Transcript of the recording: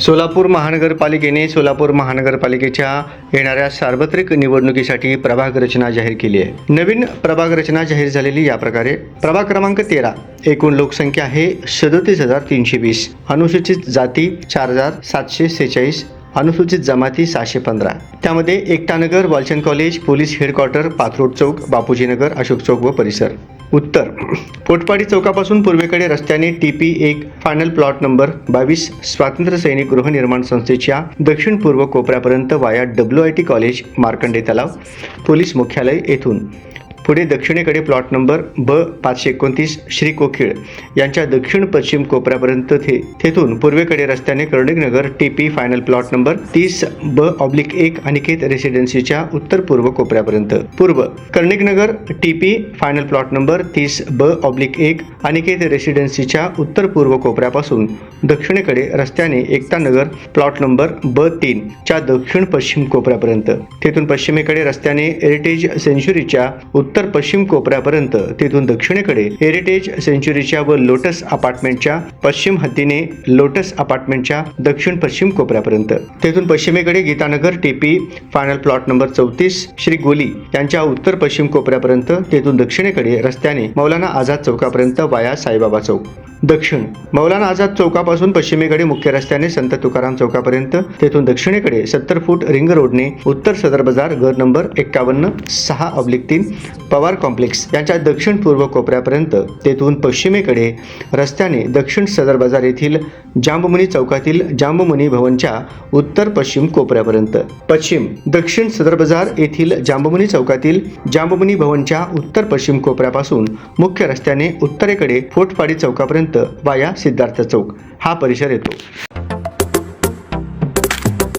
सोलापूर महानगरपालिकेने सोलापूर महानगरपालिकेच्या येणाऱ्या सार्वत्रिक निवडणुकीसाठी प्रभाग रचना जाहीर केली आहे. नवीन प्रभाग रचना जाहीर झालेली या प्रकारे प्रभाग क्रमांक तेरा एकूण लोकसंख्या आहे सदतीस हजार तीनशे वीस अनुसूचित जाती चार हजार सातशे सेहेचाळीस अनुसूचित जमाती सहाशे पंधरा. त्यामध्ये Ektanagar Walchand college police headquarter पाथरोड चौक बापूजीनगर अशोक चौक व परिसर. उत्तर. पोटपाडी चौकापासून पूर्वेकडे रस्त्याने टी पी एक फायनल प्लॉट नंबर बावीस स्वातंत्र्य सैनिक गृहनिर्माण संस्थेच्या दक्षिण पूर्व कोपऱ्यापर्यंत via W I T college Markande तलाव पोलीस मुख्यालय येथून. पुढे दक्षिणेकडे प्लॉट नंबर ब पाचशे एकोणतीस श्री कोखिळ यांच्या दक्षिण पश्चिम कोपऱ्यापर्यंत थे तेथून पूर्वेकडे रस्त्याने Karniknagar T P final plot number तीस ब ऑब्लिक एक अनिकेत रेसिडेन्सीच्या उत्तर पूर्व कोपऱ्यापर्यंत. पूर्व Karniknagar T P final plot number तीस ब ऑब्लिक एक अनिकेत रेसिडेन्सीच्या उत्तर पूर्व कोपऱ्यापासून दक्षिणेकडे रस्त्याने एकता नगर प्लॉट नंबर ब तीन च्या दक्षिण पश्चिम कोपऱ्यापर्यंत. तेथून पश्चिमेकडे रस्त्याने हेरिटेज सेंच्युरीच्या उत्तर उत्तर पश्चिम कोपऱ्यापर्यंत तेथून दक्षिणेकडे हेरिटेज सेंच्युरीच्या व लोटस अपार्टमेंटच्या पश्चिम हद्दीने लोटस अपार्टमेंटच्या दक्षिण पश्चिम कोपऱ्यापर्यंत. तेथून पश्चिमेकडे Gitanagar TP final plot number चौतीस श्री गोली यांच्या उत्तर पश्चिम कोपऱ्यापर्यंत तेथून दक्षिणेकडे रस्त्याने मौलाना आझाद चौकापर्यंत वाया साईबाबा चौक. दक्षिण. मौलाना आझाद चौकापासून पश्चिमेकडे मुख्य रस्त्याने संत तुकाराम चौकापर्यंत. तेथून दक्षिणेकडे सत्तर फूट रिंग रोडने उत्तर सदर बाजार घर नंबर एक्कावन्न सहा अब्लिक तीन पवार कॉम्प्लेक्स यांच्या दक्षिण पूर्व कोपऱ्यापर्यंत. तेथून पश्चिमेकडे रस्त्याने दक्षिण सदर बाजार येथील जांबमुनी चौकातील जांबमुनी भवनच्या उत्तर पश्चिम कोपऱ्यापर्यंत. पश्चिम. दक्षिण सदर बाजार येथील जांबमुनी चौकातील जांबमुनी भवनच्या उत्तर पश्चिम कोपऱ्यापासून मुख्य रस्त्याने उत्तरेकडे फोटपाडी चौकापर्यंत वाया सिद्धार्थ चौक हा परिसर येतो.